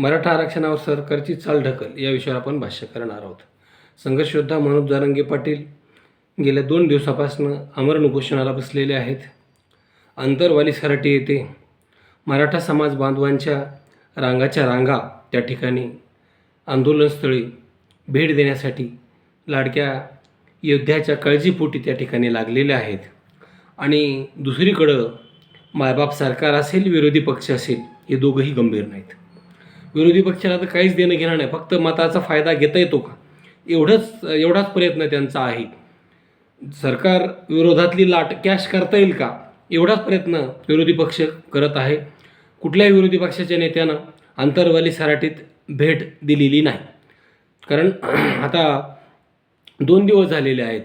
मराठा आरक्षणावर सरकारची चाल ढकल या विषयावर आपण भाष्य करणार आहोत. संघर्षयोद्धा मनोज जारंगे पाटील गेल्या दोन दिवसापासून अमरण उपोषणाला बसलेले आहेत. अंतरवाली सराटी येथे मराठा समाज बांधवांच्या रांगाच्या रांगा त्या ठिकाणी आंदोलनस्थळी भेट देण्यासाठी लाडक्या योद्ध्याच्या काळजीपोटी त्या ठिकाणी लागलेल्या आहेत. आणि दुसरीकडं मायबाप सरकार असेल विरोधी पक्ष असेल हे दोघंही गंभीर नाहीत. विरोधी पक्षाला तर काहीच देणं घेणं नाही. फक्त मताचा फायदा घेता येतो का? एवढंच एवढाच प्रयत्न त्यांचा आहे. सरकार विरोधातली लाट कॅश करता येईल का? एवढाच प्रयत्न विरोधी पक्ष करत आहे. कुठल्याही विरोधी पक्षाच्या नेत्यानं अंतरवाली सराटीत भेट दिलेली नाही. कारण आता दोन दिवस झालेले आहेत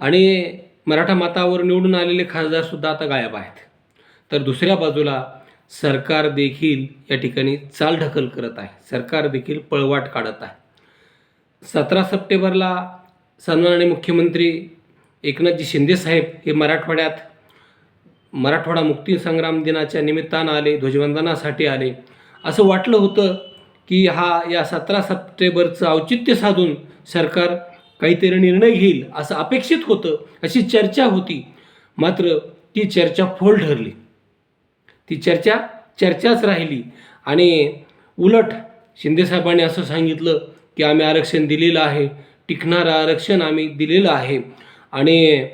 आणि मराठा मातावर निवडून आलेले खासदारसुद्धा आता गायब आहेत. तर दुसऱ्या बाजूला सरकार देखील या ठिकाणी चालढकल करत आहे. सरकार देखील पळवाट काढत आहे. सतरा सप्टेंबरला सन्माननीय मुख्यमंत्री एकनाथजी शिंदेसाहेब हे मराठवाड्यात मराठवाडा मुक्तीसंग्राम दिनाच्या निमित्तानं आले ध्वजवंदनासाठी आले. असं वाटलं होतं की हा या सतरा सप्टेंबरचं औचित्य साधून सरकार काहीतरी निर्णय घेईल असं अपेक्षित होतं अशी चर्चा होती. मात्र ती चर्चा फोल ठरली. ती चर्चा चर्चाच राहिली. आणि उलट शिंदेसाहेबांनी असं सांगितलं की आम्ही आरक्षण दिलेलं आहे टिकणारं आरक्षण आम्ही दिलेलं आहे. आणि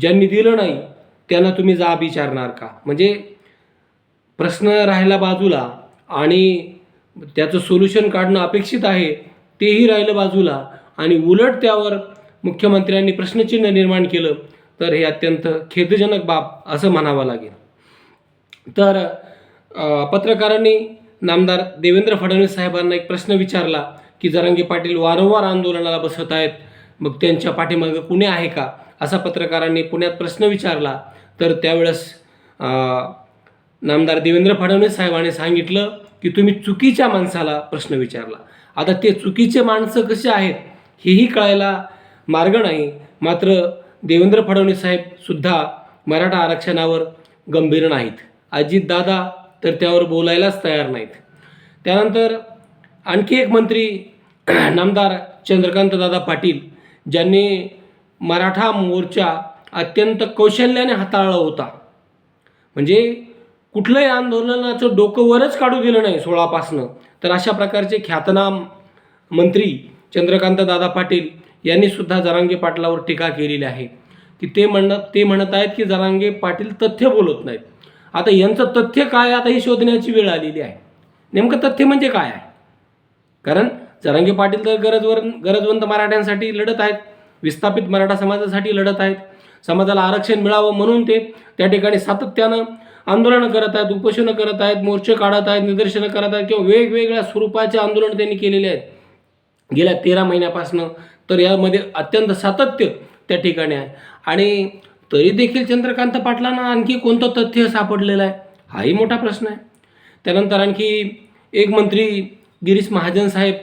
ज्यांनी दिलं नाही त्यांना तुम्ही जा विचारणार का? म्हणजे प्रश्न राहिला बाजूला आणि त्याचं सोल्युशन काढणं अपेक्षित आहे तेही राहिलं बाजूला. आणि उलट त्यावर मुख्यमंत्र्यांनी प्रश्नचिन्ह निर्माण केलं तर हे अत्यंत खेदजनक बाब असं म्हणावं लागेल. तर पत्रकारांनी नामदार देवेंद्र फडणवीस साहेबांना एक प्रश्न विचारला की जरंगी पाटील वारंवार आंदोलनाला बसत आहेत मग त्यांच्या पाठीमागं कुणी आहे का? असा पत्रकारांनी पुण्यात प्रश्न विचारला. तर त्यावेळेस नामदार देवेंद्र फडणवीस साहेबांनी सांगितलं की तुम्ही चुकीच्या माणसाला प्रश्न विचारला. आता ते चुकीचे माणसं कसे आहेत हेही कळायला मार्ग नाही. मात्र देवेंद्र फडणवीस साहेबसुद्धा मराठा आरक्षणावर गंभीर नाहीत. अजितदादा तर त्यावर बोलायलाच तयार नाहीत. त्यानंतर आणखी एक मंत्री नामदार चंद्रकांतदादा पाटील ज्यांनी मराठा मोर्चा अत्यंत कौशल्याने हाताळला होता. म्हणजे कुठलंही आंदोलनाचं डोकं वरच काढू दिलं नाही सोळापासनं. तर अशा प्रकारचे ख्यातनाम मंत्री चंद्रकांत दादा पाटील यांनी सुद्धा जरांगे पाटलावर टीका केलेली आहे. की ते म्हणत ते म्हणत आहेत की जरांगे पाटील तथ्य बोलत नाहीत. आता यांचं तथ्य काय आता ही शोधण्याची वेळ आलेली आहे. नेमकं तथ्य म्हणजे काय आहे? कारण जरांगे पाटील तर गरजवर गरजवंत मराठ्यांसाठी लढत आहेत. विस्थापित मराठा समाजासाठी लढत आहेत. समाजाला आरक्षण मिळावं म्हणून ते त्या ठिकाणी सातत्यानं आंदोलनं करत आहेत उपोषणं करत आहेत मोर्चे काढत आहेत निदर्शनं करत आहेत किंवा वेगवेगळ्या स्वरूपाचे आंदोलन त्यांनी केलेले आहेत. गेल्या तेरा महिन्यापासनं तर यामध्ये अत्यंत सातत्य त्या ठिकाणी आहे. आणि तरी देखील चंद्रकांत पाटलांना आणखी कोणतं तथ्य सापडलेलं आहे? हाही मोठा प्रश्न आहे. त्यानंतर आणखी एक मंत्री गिरीश महाजन साहेब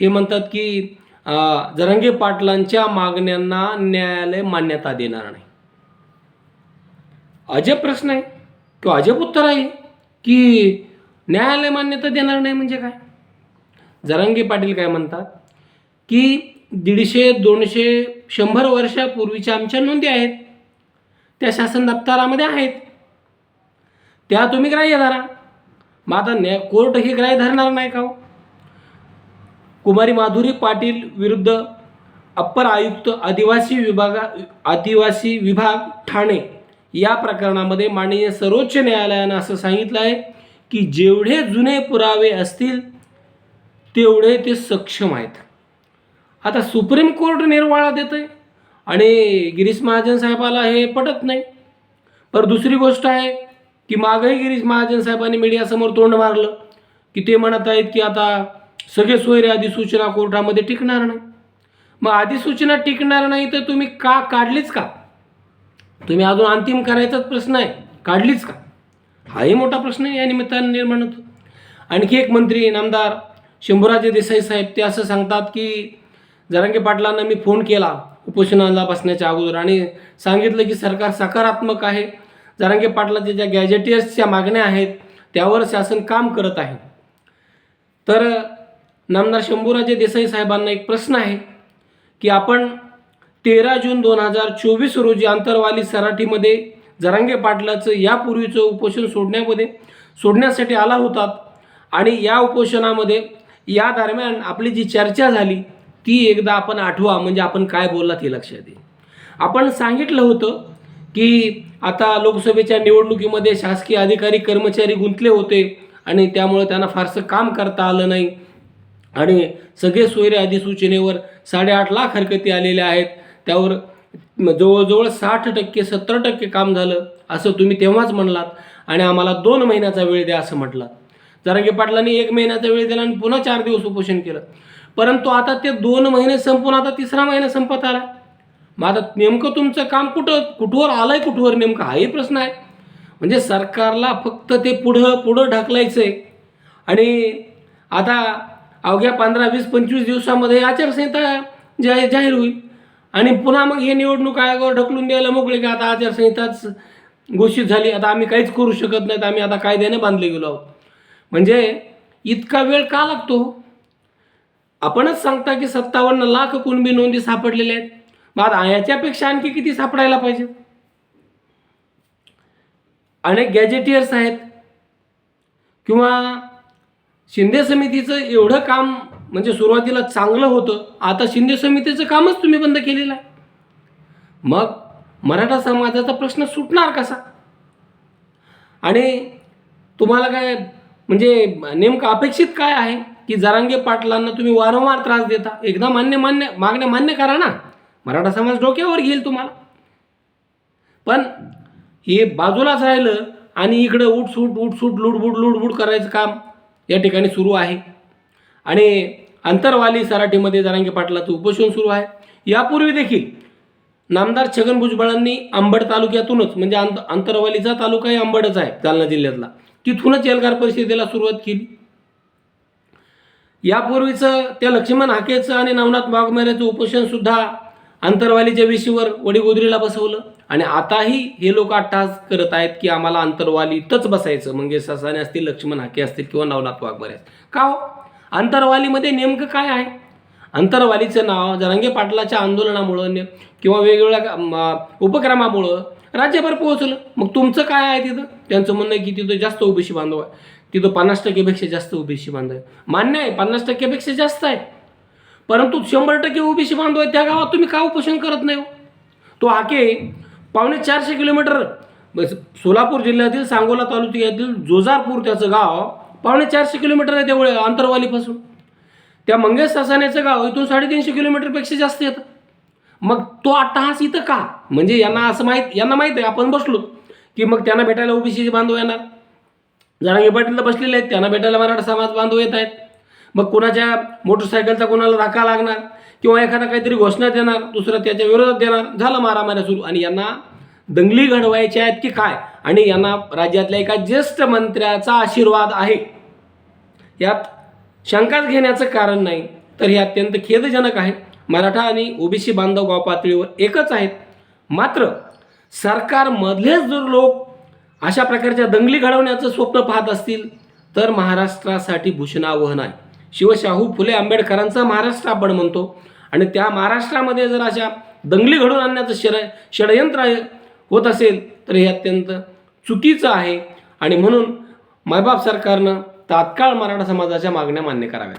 हे म्हणतात की अं, जरांगे पाटलांच्या मागण्यांना न्यायालय मान्यता देणार नाही. अजब प्रश्न आहे. किंवा अजब उत्तर आहे की न्यायालय मान्यता देणार नाही म्हणजे काय? जरांगे पाटील काय म्हणतात? की दीडशे दोनशे शंभर वर्षापूर्वीच्या आमच्या नोंदी आहेत. त्या शासन दप्तरामध्ये आहेत. त्या तुम्ही ग्राह्य धरा. मग आता न्याय कोर्ट हे ग्राह्य धरणार नाही का हो? कुमारी माधुरी पाटील विरुद्ध अप्पर आयुक्त आदिवासी विभागा आदिवासी विभाग ठाणे या प्रकरणामध्ये माननीय सर्वोच्च न्यायालयानं असं सांगितलं आहे की जेवढे जुने पुरावे असतील तेवढे ते सक्षम आहेत. आता सुप्रीम कोर्ट निर्वाळा देत आहे आणि गिरीश महाजन साहेबाला हे पटत नाही. पर दुसरी गोष्ट आहे की मागही गिरीश महाजन साहेबांनी मीडियासमोर तोंड मारलं की ते म्हणत आहेत की आता सगळे सोयरे अधिसूचना कोर्टामध्ये टिकणार नाही. मग अधिसूचना टिकणार नाही तर तुम्ही का काढलीच का? तुम्ही अजून अंतिम करायचाच प्रश्न आहे काढलीच का? हाही मोठा प्रश्न या निमित्तानं निर्माण होतो. आणखी एक मंत्री नामदार शंभूराजे देसाई साहेब ते असं सांगतात की जरांगे पाटलांना मी फोन केला उपोषणाला बसण्याच्या अगोदर. आणि सांगितलं की सरकार सकारात्मक आहे. जरांगे पाटलाच्या ज्या गॅजेटियर्सच्या मागण्या आहेत त्यावर शासन काम करत आहे. तर नामदार शंभूराजे देसाई साहेबांना एक प्रश्न आहे की आपण तेरा जून दोन हजार चोवीस रोजी आंतरवाली सराठीमध्ये जरांगे पाटलाचं यापूर्वीचं उपोषण सोडण्यामध्ये सोडण्यासाठी आला होतात. आणि या उपोषणामध्ये या दरम्यान आपली जी चर्चा झाली ती एकदा आपण आठवा म्हणजे आपण काय बोललात हे लक्षात येईल. आपण सांगितलं होतं की आता लोकसभेच्या निवडणुकीमध्ये शासकीय अधिकारी कर्मचारी गुंतले होते आणि त्यामुळे त्यांना फारसं काम करता आलं नाही. आणि सगळे सोयरे अधिसूचनेवर साडेआठ लाख हरकती आलेल्या आहेत. त्यावर जवळजवळ साठ टक्के सत्तर टक्के काम झालं असं तुम्ही तेव्हाच म्हणलात. आणि आम्हाला दोन महिन्याचा वेळ द्या असं म्हटलं. जरांगे पाटलांनी एक महिन्याचा वेळ दिला आणि पुन्हा चार दिवस उपोषण केलं. परंतु आता ते दोन महिने संपून आता तिसरा महिना संपत आला. मग आता नेमकं तुमचं काम कुठं कुठवर आहे कुठवर नेमकं हाही प्रश्न आहे. म्हणजे सरकारला फक्त ते पुढं पुढं ढकलायचं आहे आणि आता अवघ्या पंधरा वीस पंचवीस दिवसामध्ये आचारसंहिता जा जाहीर होईल. आणि पुन्हा मग हे निवडणूक आयोगावर ढकलून द्यायला मोकळे की? आता आचारसंहिताच घोषित झाली. आता आम्ही काहीच करू शकत नाहीत. आम्ही आता कायद्याने बांधले गेलो आहोत. म्हणजे इतका वेळ का लागतो? आपणच सांगता की सत्तावन्न लाख कुणबी नोंदी सापडलेल्या आहेत. मग आता याच्यापेक्षा आणखी किती सापडायला पाहिजे? अनेक गॅजेटियर्स आहेत. किंवा शिंदे समितीचं एवढं काम म्हणजे सुरुवातीला चांगलं होतं. आता शिंदे समितीचं कामच तुम्ही बंद केलेलं आहे. मग मराठा समाजाचा प्रश्न सुटणार कसा? आणि तुम्हाला काय म्हणजे नेमकं अपेक्षित काय आहे? की जरांगे पाटलांना तुम्ही वारंवार त्रास देता. एकदा मान्य मान्य मागण्या मान्य करा ना. मराठा समाज डोक्यावर घेईल तुम्हाला. पण हे बाजूलाच राहिलं आणि इकडं उठसूट उठसूट लुडबुड लुडबुड करायचं काम या ठिकाणी सुरू आहे. आणि अंतरवाली सराठीमध्ये जरांगे पाटलाचं उपोषण सुरू आहे. यापूर्वी देखील नामदार छगन भुजबळांनी अंबड तालुक्यातूनच म्हणजे अंत अंतरवालीचा तालुकाही अंबडच आहे जालना जिल्ह्यातला तिथूनच एल्गार परिषदेला सुरुवात केली. यापूर्वीचं त्या लक्ष्मण हाकेचं आणि नवनाथ वाघमेऱ्याचं उपोषण सुद्धा अंतरवालीच्या विशीवर वडीगोदरीला बसवलं. आणि आताही हे लोक अट्टहास करत आहेत की आम्हाला अंतरवालीतच बसायचं. म्हणजे ससाने असतील लक्ष्मण हाके असतील किंवा नवनाथ वाघमारे का हो? अंतरवालीमध्ये नेमकं काय आहे? अंतरवालीचं नाव जरांगे पाटलाच्या आंदोलनामुळं ने- किंवा वेगवेगळ्या उपक्रमामुळं राज्यभर पोहोचलं. मग तुमचं काय आहे तिथं? त्यांचं म्हणणं आहे की तिथं जास्त ओबीसी बांधव आहे. तिथं पन्नास टक्केपेक्षा जास्त ओबीसी बांधव आहे मान्य आहे पन्नास टक्क्यापेक्षा जास्त आहे परंतु शंभर टक्के ओबीसी बांधव आहे त्या गावात तुम्ही का उपोषण करत नाही हो? तो आके पावणे चारशे किलोमीटर बस सोलापूर जिल्ह्यातील सांगोला तालुक्यातील जोजारपूर त्याचं गाव पावणे चारशे किलोमीटर आहे तेवढे अंतरवालीपासून त्या मंगेश ससाण्याचं गाव इथून साडेतीनशे किलोमीटरपेक्षा जास्त येतं. मग तो अट्टहास इथं का? म्हणजे यांना असं माहीत यांना माहीत आहे आपण बसलो की मग त्यांना भेटायला ओबीसीचे बांधव येणार. जरांगे पाटीलला बसलेले आहेत त्यांना भेटायला मराठा समाज बांधव येत आहेत. मग कोणाच्या मोटरसायकलचा कोणाला धक्का लागणार किंवा एखादा काहीतरी घोषणा देणार दुसरा त्याच्या विरोधात देणार झालं मारामाऱ्या सुरू. आणि यांना दंगली घडवायच्या आहेत की काय? आणि यांना राज्यातल्या एका ज्येष्ठ मंत्र्याचा आशीर्वाद आहे. यात शंकाच घेण्याचं कारण नाही तर हे अत्यंत खेदजनक आहे. मराठा आणि ओबीसी बांधव गाव पातळीवर एकच आहेत. मात्र सरकारमधलेच जर लोक अशा प्रकारच्या दंगली घडवण्याचं स्वप्न पाहत असतील तर महाराष्ट्रासाठी भूषणावह नाही शिवशाहू फुले आंबेडकरांचा महाराष्ट्र आपण म्हणतो. आणि त्या महाराष्ट्रामध्ये जर अशा दंगली घडवून आणण्याचं शर षडयंत्र होत असेल तर हे अत्यंत चुकीचं आहे. आणि म्हणून मायबाप सरकारनं तात्काळ मराठा समाजाच्या मागण्या मान्य कराव्यात.